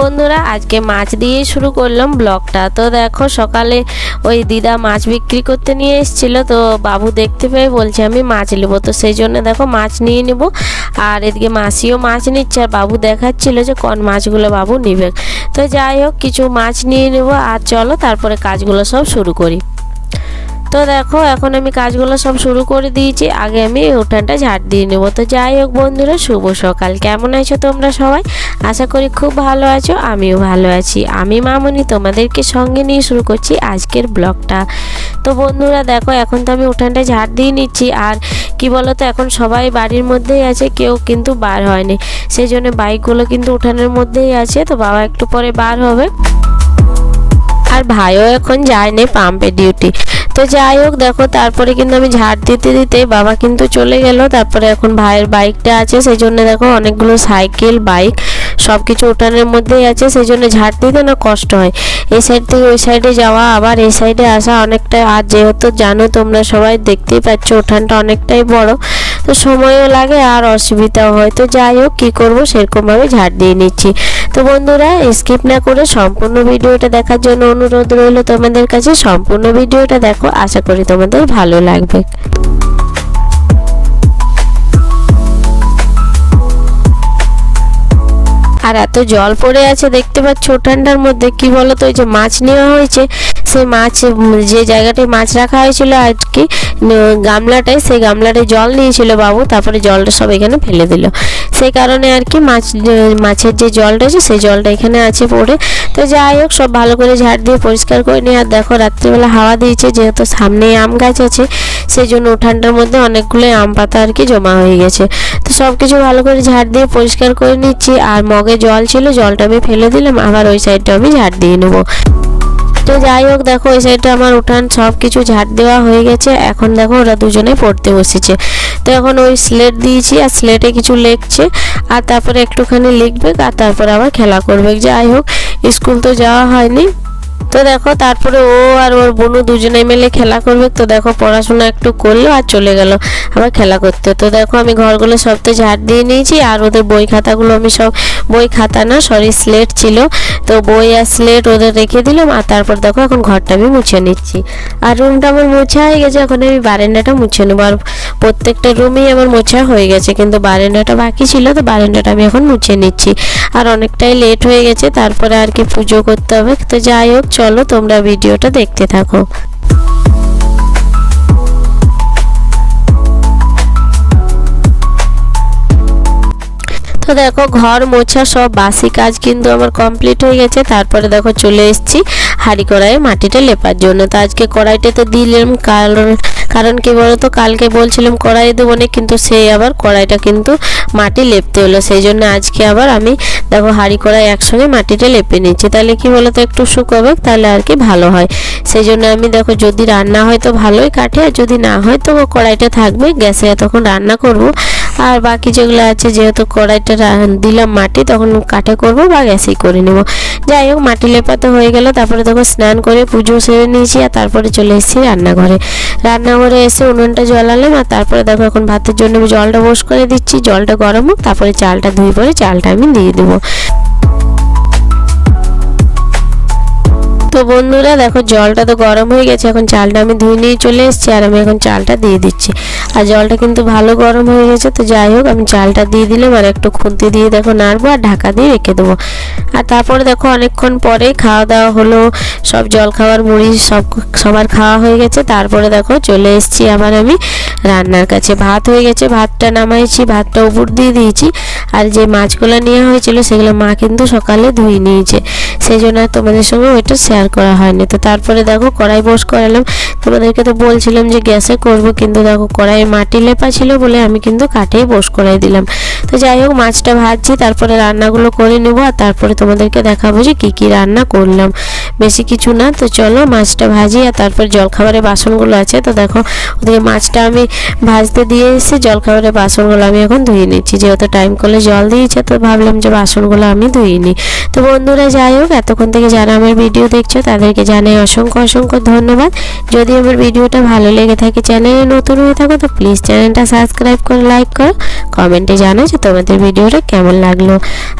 বন্ধুরা, আজকে মাছ দিয়ে শুরু করলাম ব্লগটা। তো দেখো, সকালে ওই দিদা মাছ বিক্রি করতে নিয়ে এসেছিল, তো বাবু দেখতে পেয়ে বলছে, আমি মাছ নেব। তো সেই জন্য দেখো, মাছ নিয়ে নেব। আর এদিকে মাসিও মাছ নিচ্ছে, আর বাবু দেখাচ্ছিল যে কোন মাছগুলো বাবু নিবে। তো যাই হোক, কিছু মাছ নিয়ে নেব, আর চলো তারপরে কাজগুলো সব শুরু করি। তো দেখো, এখন আমি কাজগুলো সব শুরু করে দিয়েছি। আগে আমি উঠানটা ঝাড় দিয়ে নেব। তো যাই হোক বন্ধুরা, শুভ সকাল। কেমন আছো তোমরা সবাই? আশা করি খুব ভালো আছো, আমিও ভালো আছি। আমি মামনি তোমাদেরকে সঙ্গে নিয়ে শুরু করছি আজকের ব্লগটা। তো বন্ধুরা, দেখো, এখন তো আমি উঠানটা ঝাড় দিয়ে নিচ্ছি। আর কি বলো তো এখন সবাই বাড়ির মধ্যেই আছে, কেউ কিন্তু বার হয়নি। সেই জন্য বাইকগুলো কিন্তু উঠানের মধ্যেই আছে। তো বাবা একটু পরে বার হবে। আর ভাইও এখন যায়নি পাম্পে ডিউটি তো যাই হোক, দেখো, তারপরে কিন্তু আমি ঝাড় দিতে দিতে বাবা কিন্তু চলে গেল। তারপরে এখন ভাইয়ের বাইকটা আছে সেই জন্য দেখো অনেকগুলো সাইকেল, বাইক সব কিছু উঠানের মধ্যেই আছে সেই জন্য ঝাড় দিতে না কষ্ট হয়। এই সাইড থেকে ওই সাইডে যাওয়া, আবার এই সাইডে আসা অনেকটা আর যেহেতু জানো তোমরা সবাই দেখতেই পাচ্ছ উঠানটা অনেকটাই বড়। তো সময়ও লাগে আর অসুবিধাও হয়। তো যাই হোক, কী করব? সেরকমভাবে ঝাড় দিয়ে নিচ্ছি। তো বন্ধুরা স্কিপ না করে সম্পূর্ণ ভিডিওটা দেখার জন্য অনুরোধ রইল তোমাদের কাছে। সম্পূর্ণ ভিডিওটা দেখো, আশা করি তোমাদের ভালো লাগবে। আর এত জল পড়ে আছে, দেখতে পাচ্ছ ঠান্ডার মধ্যে, কি বলতো ওই যে মাছ নেওয়া হয়েছে, সেই মাছ, যে জায়গাটায় মাছ রাখা হয়েছিল আর কি গামলাটায়, সেই গামলাটায় জল নিয়েছিল বাবু, তারপরে জলটা সব এখানে ফেলে দিল। সেই কারণে আর কি মাছ মাছের যে জলটা আছে, সেই জলটা এখানে আছে পড়ে। তো যাই হোক, সব ভালো করে ঝাড় দিয়ে পরিষ্কার করে নিয়ে, আর দেখো, রাত্রিবেলা হাওয়া দিয়েছে, যেহেতু সামনে আম গাছ আছে সেই জন্য উঠানটার মধ্যে অনেকগুলো আম পাতা আর কি জমা হয়ে গেছে। তো সব কিছু ভালো করে ঝাড় দিয়ে পরিষ্কার করে নিচ্ছি, আর মগে জল ছিল, জলটা আমি ফেলে দিলাম, আবার ওই সাইডটা আমি ঝাড় দিয়ে নেব। তো যাই হোক, দেখো, ওই সাইডটা আমার উঠান সব কিছু ঝাড় দেওয়া হয়ে গেছে। এখন দেখো, ওরা দুজনে পড়তে বসেছে। তো এখন ওই স্লেট দিয়েছি, আর স্লেটে কিছু লিখছে। আর তারপরে একটুখানি লিখবে, আর তারপরে আবার খেলা করবে। যাই হোক, স্কুল তো যাওয়া হয়নি। তো দেখো, তারপরে ও আর ওর বোনু দুজনে মিলে খেলা করবে। তো দেখো, পড়াশোনা একটু করল আর চলে গেল আবার খেলা করতে। তো দেখো, আমি ঘরগুলো সব তো ঝাড় দিয়ে নিয়েছি আর ওদের বই খাতাগুলো আমি সব, বই খাতা না সরি স্লেট ছিল। তো বই আর স্লেট ওদের রেখে দিলাম আর তারপর দেখো, এখন ঘরটা আমি মুছে নিচ্ছি। আর রুমটা আমার মোছা হয়ে গেছে, এখন আমি বারান্দাটা মুছে নেব। আর প্রত্যেকটা রুমেই আমার মোছা হয়ে গেছে, কিন্তু বারেন্ডাটা বাকি ছিল, তো বারেন্ডাটা আমি এখন মুছে নিচ্ছি। আর অনেকটাই লেট হয়ে গেছে, তারপরে আর কি পুজো করতে হবে। তো যাই হোক চলো তোমরা ভিডিওটা দেখতে থাকো। তো দেখো, ঘর মোছা সব বাসি কাজ কিন্তু আমার কমপ্লিট হয়ে গেছে। তারপরে দেখো চলে এসেছি। হাঁড়ি কড়াইয়ে মাটিটা লেপার জন্য। তো আজকে কড়াইটা তো দিলাম কারণ কারণ কি বলতো? কালকে বলছিলাম কড়াই দেবো না, কিন্তু সেই আবার কড়াইটা কিন্তু মাটি লেপতে হলো। সেই জন্য আজকে আবার আমি দেখো হাঁড়ি কড়াই একসঙ্গে মাটিটা লেপে নিচ্ছি। তাহলে কি বলতো? একটু শুকোবে তাহলে আর কি ভালো হয়। সেই জন্য আমি দেখো যদি রান্না হয় তো ভালোই কাটে, আর যদি না হয় তো কড়াইটা থাকবে, গ্যাসে তখন রান্না করব। আর বাকি যেগুলো আছে, যেহেতু কড়াইটা দিলাম মাটি, তখন কাঠে করব বা গ্যাসেই করে নেব। যাই হোক, মাটি লেপাতে হয়ে গেল, তারপরে দেখো স্নান করে পুজো সেরে নিয়েছি আর তারপরে চলে এসেছি রান্নাঘরে। রান্নাঘরে এসে উনুনটা জ্বালালাম আর তারপরে দেখো এখন ভাতের জন্য আমি জলটা বস করে দিচ্ছি। জলটা গরম হোক, তারপরে চালটা ধুই পরে চালটা আমি দিয়ে দেবো। তো বন্ধুরা, দেখো জলটা তো গরম হয়ে গেছে, এখন চালটা আমি ধুয়ে নিয়ে চলে এসেছি আর আমি এখন চালটা দিয়ে দিচ্ছি। আর জলটা কিন্তু ভালো গরম হয়ে গেছে, তো যাই হোক, আমি চালটা দিয়ে দিলাম আর একটু খুন্তি দিয়ে দেখো নাড়বো আর ঢাকা দিয়ে রেখে দেবো। আর তারপরে দেখো অনেকক্ষণ পরে খাওয়া দাওয়া হলো, সব জল খাওয়ার মুড়ি সব সবার খাওয়া হয়ে গেছে, তারপরে দেখো চলে এসেছি আবার আমি রান্নার কাছে। ভাত হয়ে গেছে, ভাতটা নামাইছি, ভাতটা উপর দিয়ে দিয়েছি, আর যে মাছগুলো নেওয়া হয়েছিল সেগুলো মা কিন্তু সকালে ধুয়ে নিয়েছে। সেই জন্য তোমাদের সঙ্গে ওইটা শেয়ার করা হয়নি। তো তারপরে দেখো কড়াই বস করালাম। তোমাদেরকে তো বলছিলাম যে গ্যাসে করব, কিন্তু দেখো কড়াই মাটি লেপা ছিল বলে আমি কিন্তু কাঠেই বস করাই দিলাম। তো যাই হোক, মাছটা ভাজছি, তারপরে রান্নাগুলো করে নেব আর তারপরে তোমাদেরকে দেখাবো যে কী কী রান্না করলাম। বেশি কিছু না, তো চলো মাছটা ভাজি আর তারপর জলখাবারের বাসনগুলো আছে। তো দেখো ওদিকে মাছটা আমি ভাজতে দিয়ে এসে জলখাবারের বাসনগুলো আমি এখন ধুয়ে নিচ্ছি। যেহেতু টাইম কলে জল দিয়েছে, তো ভাবলাম যে বাসনগুলো আমি ধুয়ে নিই। তো বন্ধুরা যাই হোক এতক্ষণ থেকে যারা আমার ভিডিও দেখছ, তাদেরকে জানাই অসংখ্য অসংখ্য ধন্যবাদ। যদি আমার ভিডিওটা ভালো লেগে থাকে, চ্যানেলে নতুন হয়ে থাকো, তো প্লিজ চ্যানেলটা সাবস্ক্রাইব করে, লাইক করো। কমেন্টে জানাও যে তোমাদের ভিডিওটা কেমন লাগল।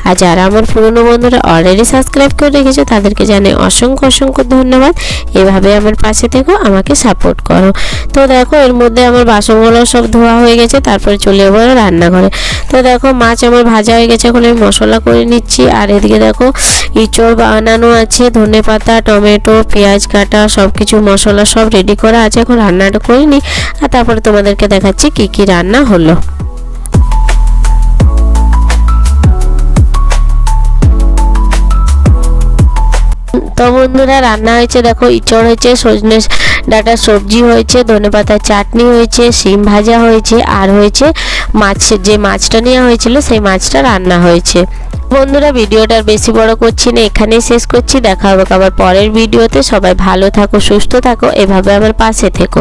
আর যারা আমার পুরনো বন্ধুরা অলরেডি সাবস্ক্রাইব করে রেখেছো, তাদেরকে জানাই অসংখ্য অসংখ্য ধন্যবাদ। এভাবে আমার পাশে থেকো, আমাকে সাপোর্ট করো। তো দেখো, এর মধ্যে আমার বাসনগুলো সব ধোয়া হয়ে গেছে, তারপরে চলে যাব রান্নাঘরে। তো দেখো, মাছ আমার ভাজা হয়ে গেছে, এখন আমি মশলা করে নিচ্ছি। আর এদিকে দেখো, ইঁচড় বানানো আছে, ধনে পাতা, টমেটো, পেঁয়াজ, কাটা সব কিছু মশলা সব রেডি করা আছে। এখন রান্নাটা করে নিই আর তারপরে তোমাদেরকে দেখাচ্ছি কি কি রান্না হলো। তো বন্ধুরা, রান্না হয়েছে, দেখো, ইঁচড় হয়েছে, সজনে ডাটার সবজি হয়েছে ধনেপাতার চাটনি হয়েছে, শিম ভাজা হয়েছে, আর হয়েছে মাছ, যে মাছটা নেওয়া হয়েছিল, সেই মাছটা রান্না হয়েছে। বন্ধুরা, ভিডিওটা বেশি বড় করছি না, এখানেই শেষ করছি। দেখা হবে আবার পরের ভিডিওতে। সবাই ভালো থাকো, সুস্থ থাকো, এভাবে আমার পাশে থেকো।